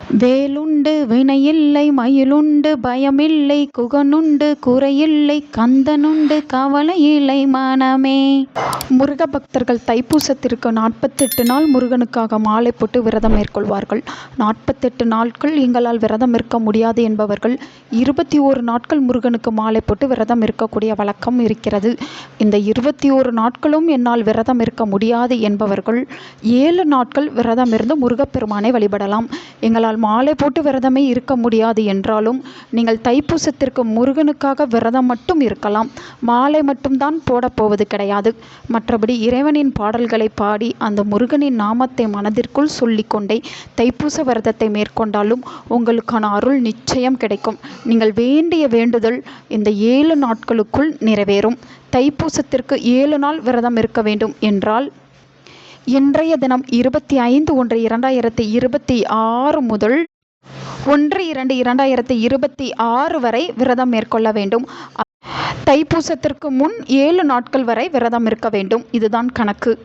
வேலுண்டு வினையில்லை மயிலுண்டு பயமில்லை குகனுண்டு குறையில்லை கந்தனுண்டு கவலையில்லை மனமே. முருக பக்தர்கள் தைப்பூசத்திற்கு நாற்பத்தெட்டு நாள் முருகனுக்காக மாலை போட்டு விரதம் மேற்கொள்வார்கள். நாற்பத்தெட்டு நாட்கள் எங்களால் விரதம் இருக்க முடியாது என்பவர்கள் இருபத்தி ஓரு நாட்கள் முருகனுக்கு மாலை போட்டு விரதம் இருக்கக்கூடிய வழக்கம் இருக்கிறது. இந்த இருபத்தி ஓரு நாட்களும் என்னால் விரதம் இருக்க முடியாது என்பவர்கள் ஏழு நாட்கள் விரதம் இருந்து முருகப்பெருமானை வழிபடலாம். எங்களால் மாலை போட்டு விரதமே இருக்க முடியாது என்றாலும் நீங்கள் தைப்பூசத்திற்கு முருகனுக்காக விரதம் மட்டும் இருக்கலாம். மாலை மட்டும்தான் போடப்போவது கிடையாது. மற்றபடி இறைவனின் பாடல்களை பாடி அந்த முருகனின் நாமத்தை மனதிற்குள் சொல்லிக்கொண்டே தைப்பூச விரதத்தை மேற்கொண்டாலும் உங்களுக்கான அருள் நிச்சயம் கிடைக்கும். நீங்கள் வேண்டிய வேண்டுதல் இந்த ஏழு நாட்களுக்குள் நிறைவேறும். தைப்பூசத்திற்கு ஏழு நாள் விரதம் இருக்க வேண்டும் என்றால் இன்றைய தினம் இருபத்தி ஐந்து ஒன்று இரண்டாயிரத்தி இருபத்தி ஆறு முதல் ஒன்று இரண்டு இரண்டாயிரத்தி இருபத்தி ஆறு வரை விரதம் மேற்கொள்ள வேண்டும். தைப்பூசத்திற்கு முன் ஏழு நாட்கள் வரை விரதம் இருக்க வேண்டும். இதுதான் கணக்கு.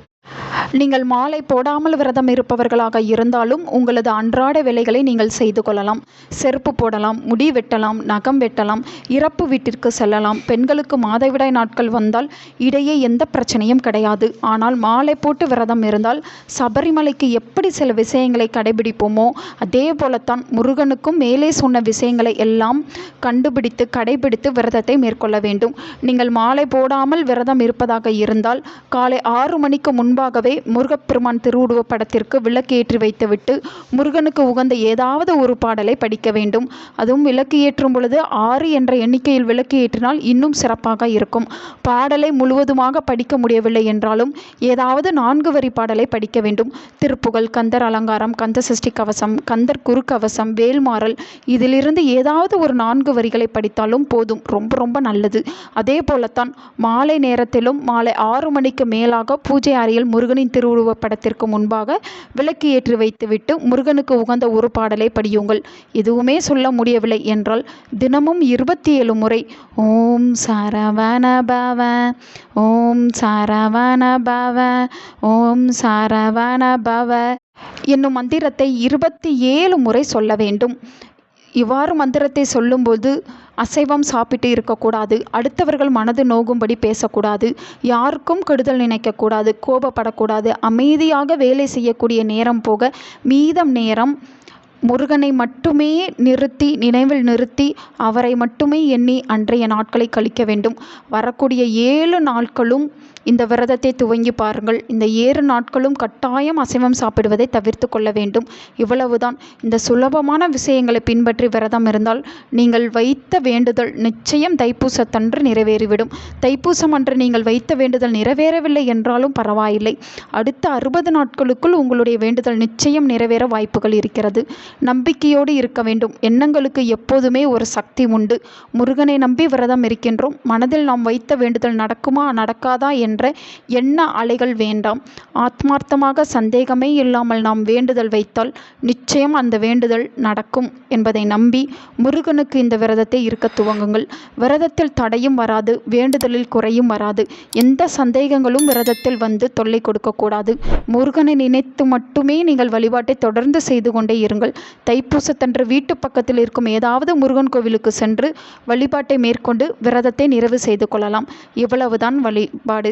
நீங்கள் மாலை போடாமல் விரதம் இருப்பவர்களாக இருந்தாலும் உங்களது அன்றாட வேலைகளை நீங்கள் செய்து கொள்ளலாம். செருப்பு போடலாம் முடி வெட்டலாம் நகம் வெட்டலாம் இறப்பு வீட்டிற்கு செல்லலாம். பெண்களுக்கு மாதவிடாய் நாட்கள் வந்தால் இடையே எந்த பிரச்சனையும் கிடையாது. ஆனால் மாலை போட்டு விரதம் இருந்தால் சபரிமலைக்கு எப்படி சில விஷயங்களை கடைபிடிப்போமோ அதே போலத்தான் முருகனுக்கும் மேலே சொன்ன விஷயங்களை எல்லாம் கண்டுபிடித்து கடைபிடித்து விரதத்தை மேற்கொள்ள வேண்டும். நீங்கள் மாலை போடாமல் விரதம் இருப்பதாக இருந்தால் காலை ஆறு மணிக்கு முன்பாக முன்பாகவே முருகப்பெருமான் திருவுருவ படத்திற்கு விளக்கு ஏற்றி வைத்துவிட்டு முருகனுக்கு உகந்த ஏதாவது ஒரு பாடலை படிக்க வேண்டும். அதுவும் விளக்கு ஏற்றும் பொழுது ஆறு என்ற எண்ணிக்கையில் விளக்கு ஏற்றினால் இன்னும் சிறப்பாக இருக்கும். பாடலை முழுவதுமாக படிக்க முடியவில்லை என்றாலும் ஏதாவது நான்கு வரி பாடலை படிக்க வேண்டும். திருப்புகழ் கந்தர் அலங்காரம் கந்த சஷ்டி கவசம் கந்தர் குறுக்கவசம் கவசம் வேல்மாறல் இதிலிருந்து ஏதாவது ஒரு நான்கு வரிகளை படித்தாலும் போதும். ரொம்ப ரொம்ப நல்லது. அதே போலத்தான் மாலை நேரத்திலும் மாலை ஆறு மணிக்கு மேலாக பூஜை அறையில் முருகனின் திருவுருவப் படத்திற்கு முன்பாக விளக்கு ஏற்றி வைத்துவிட்டு முருகனுக்கு உகந்த ஒரு பாடலை படியுங்கள். எதுவுமே சொல்ல முடியவில்லை என்றால் தினமும் இருபத்தி ஏழு முறை ஓம் சரவண பவ ஓம் சரவண பவ ஓம் சரவண பவ என்னும் மந்திரத்தை இருபத்தி ஏழு முறை சொல்ல வேண்டும். இவ்வாறு மந்திரத்தை சொல்லும்போது அசைவம் சாப்பிட்டு இருக்கக்கூடாது. அடுத்தவர்கள் மனது நோகும்படி பேசக்கூடாது. யாருக்கும் கெடுதல் நினைக்கக்கூடாது. கோபப்படக்கூடாது. அமைதியாக வேலை செய்யக்கூடிய நேரம் போக மீதம் நேரம் முருகனை மட்டுமே நிறுத்தி நினைவில் நிறுத்தி அவரை மட்டுமே எண்ணி அன்றைய நாட்களை கழிக்க வேண்டும். வரக்கூடிய ஏழு நாட்களும் இந்த விரதத்தை துவங்கி பாருங்கள். இந்த ஏழு நாட்களும் கட்டாயம் அசைவம் சாப்பிடுவதை தவிர்த்து கொள்ள வேண்டும். இவ்வளவுதான். இந்த சுலபமான விஷயங்களை பின்பற்றி விரதம் இருந்தால் நீங்கள் வைத்த வேண்டுதல் நிச்சயம் தைப்பூசத்தன்று நிறைவேறிவிடும். தைப்பூசம் அன்று நீங்கள் வைத்த வேண்டுதல் நிறைவேறவில்லை என்றாலும் பரவாயில்லை. அடுத்த அறுபது நாட்களுக்குள் உங்களுடைய வேண்டுதல் நிச்சயம் நிறைவேற வாய்ப்புகள் இருக்கிறது. நம்பிக்கையோடு இருக்க வேண்டும். எண்ணங்களுக்கு எப்போதுமே ஒரு சக்தி உண்டு. முருகனை நம்பி விரதம் இருக்கின்றோம். மனதில் நாம் வைத்த வேண்டுதல் நடக்குமா நடக்காதா என் என்ற எண்ண அலைகள் வேண்டாம். ஆத்மார்த்தமாக சந்தேகமே இல்லாமல் நாம் வேண்டுதல் வைத்தால் நிச்சயம் அந்த வேண்டுதல் நடக்கும் என்பதை நம்பி முருகனுக்கு இந்த விரதத்தை இருக்க துவங்குங்கள். விரதத்தில் தடையும் வராது வேண்டுதலில் குறையும் வராது. எந்த சந்தேகங்களும் விரதத்தில் வந்து தொல்லை கொடுக்கக்கூடாது முருகனை நினைத்து மட்டுமே நீங்கள் வழிபாட்டை தொடர்ந்து செய்து கொண்டே இருங்கள். தைப்பூசத்தன்று வீட்டு பக்கத்தில் இருக்கும் ஏதாவது முருகன் கோவிலுக்கு சென்று வழிபாட்டை மேற்கொண்டு விரதத்தை நிறைவு செய்து கொள்ளலாம். இவ்வளவுதான் வழிபாடு.